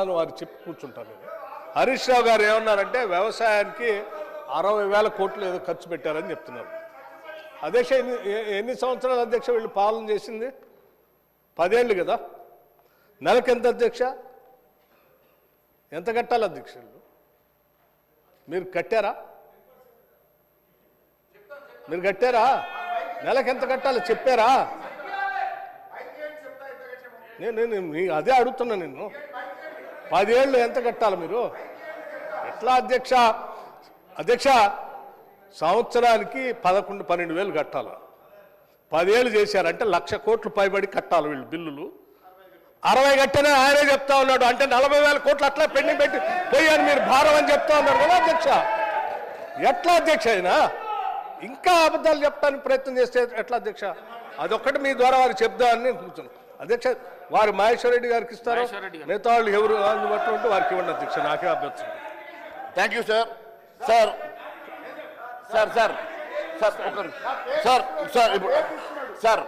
సమాధానం వారు చెప్పి కూర్చుంటాను నేను హరీష్ రావు గారు ఏమన్నారంటే వ్యవసాయానికి అరవై వేల కోట్లు ఏదో ఖర్చు పెట్టారని చెప్తున్నారు. అధ్యక్ష ఎన్ని ఎన్ని సంవత్సరాలు అధ్యక్ష వీళ్ళు పాలన చేసింది? పదేళ్ళు కదా. నెలకు ఎంత అధ్యక్ష? ఎంత కట్టాలి అధ్యక్షులు మీరు కట్టారా? మీరు కట్టారా? నెలకు ఎంత కట్టాలో? చెప్పారా? నేను నేను అదే అడుగుతున్నా నేను. పదేళ్ళు ఎంత కట్టాలి మీరు? ఎట్లా అధ్యక్ష? అధ్యక్ష సంవత్సరానికి పదకొండు పన్నెండు వేలు కట్టాలి. పదేళ్ళు చేశారంటే లక్ష కోట్లు పైబడి కట్టాలి వీళ్ళు బిల్లులు. అరవై కట్టనే ఆయనే చెప్తా ఉన్నాడు. అంటే నలభై వేల కోట్లు అట్లా పెండింగ్ పెట్టి పోయాను మీరు భారం అని చెప్తా ఉన్నారు కదా అధ్యక్ష? ఎట్లా అధ్యక్ష అయినా? ఇంకా అబద్ధాలు చెప్పడానికి ప్రయత్నం చేస్తే ఎట్లా అధ్యక్ష? అదొక్కటి మీ ద్వారా వారు చెప్దామని నేను కూర్చున్నాను. అధ్యక్ష వారు మహేశ్వర రెడ్డి గారికి ఇస్తారు. మిగతా వాళ్ళు ఎవరు అందుబాటులో ఉంటే వారికి ఇవ్వండి అధ్యక్ష నాకే అభ్యర్థం thank you sir sir sir sir sir. Sir sir ఇప్పుడు సార్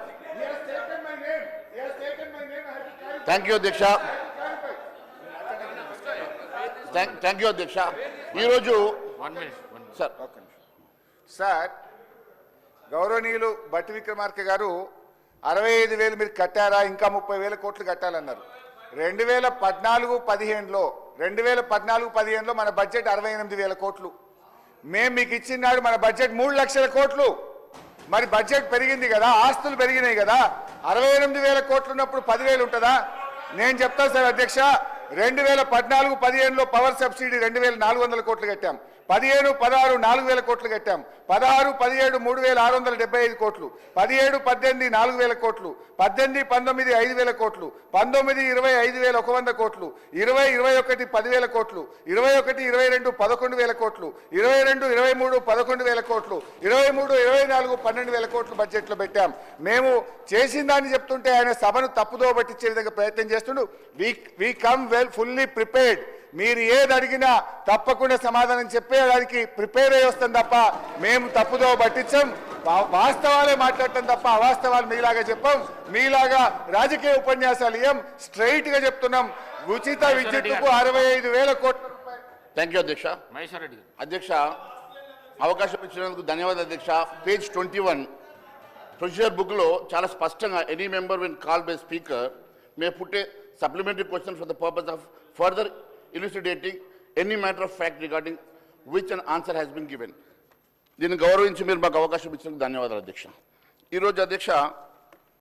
థ్యాంక్ యూ అధ్యక్ష థ్యాంక్ థ్యాంక్ యూ అధ్యక్ష ఈరోజు సార్. సార్ గౌరవనీయులు బట్టి విక్రమార్క గారు అరవై ఐదు వేలు మీరు కట్టారా? ఇంకా ముప్పై వేల కోట్లు కట్టాలన్నారు. రెండు వేల పద్నాలుగు పదిహేనులో రెండు వేల పద్నాలుగు పదిహేనులో మన బడ్జెట్ అరవై ఎనిమిది వేల కోట్లు. మేము మీకు ఇచ్చినాడు మన బడ్జెట్ మూడు లక్షల కోట్లు. మరి బడ్జెట్ పెరిగింది కదా ఆస్తులు పెరిగినాయి కదా అరవై ఎనిమిది వేల కోట్లు ఉన్నప్పుడు పదివేలు ఉంటుందా? నేను చెప్తాను సార్ అధ్యక్ష రెండు వేల పద్నాలుగు పదిహేనులో పవర్ సబ్సిడీ రెండు వేల నాలుగు వందల కోట్లు కట్టాం. పదిహేను పదహారు నాలుగు వేల కోట్లు కట్టాం. పదహారు పదిహేడు మూడు వేల ఆరు వందల డెబ్బై ఐదు కోట్లు. పదిహేడు పద్దెనిమిది నాలుగు వేల కోట్లు. పద్దెనిమిది పంతొమ్మిది ఐదు వేల కోట్లు. పంతొమ్మిది ఇరవై ఐదు వేల ఒక వంద కోట్లు. ఇరవై ఇరవై ఒకటి పదివేల కోట్లు. ఇరవై ఒకటి ఇరవై రెండు పదకొండు వేల కోట్లు. ఇరవై రెండు ఇరవై మూడు పదకొండు వేల కోట్లు. ఇరవై మూడు ఇరవై నాలుగు పన్నెండు వేల కోట్లు బడ్జెట్లో పెట్టాం. మేము చేసిన దాన్ని చెప్తుంటే ఆయన సభను తప్పుదో పట్టించే విధంగా ప్రయత్నం చేస్తుండు. We we come well fully prepared మీరు ఏది అడిగినా తప్పకుండా సమాధానం చెప్పేదానికి ప్రిపేర్ అయ్యి వస్తాం తప్ప మేము తప్పుదో పట్టించాం. వాస్తవాలే మాట్లాడటం తప్ప అవాస్తవాలు మీలాగా చెప్పాం. మీలాగా రాజకీయ ఉపన్యాసాలు ఏం స్ట్రైట్గా చెప్తున్నాం. ఉచిత విద్యుత్తుకు అరవై ఐదు వేల కోట్ల థ్యాంక్ యూ అధ్యక్ష. అధ్యక్ష అవకాశం ఇచ్చినందుకు ధన్యవాదాలు అధ్యక్ష. Page twenty one. ప్రొసీజర్ బుక్లో చాలా స్పష్టంగా any member when call by speaker. May put a supplementary question for the purpose of further any matter of fact regarding which and answer has been given దీన్ని గౌరవించి మీరు మాకు అవకాశం ఇచ్చినందుకు ధన్యవాదాలు అధ్యక్ష. ఈరోజు అధ్యక్ష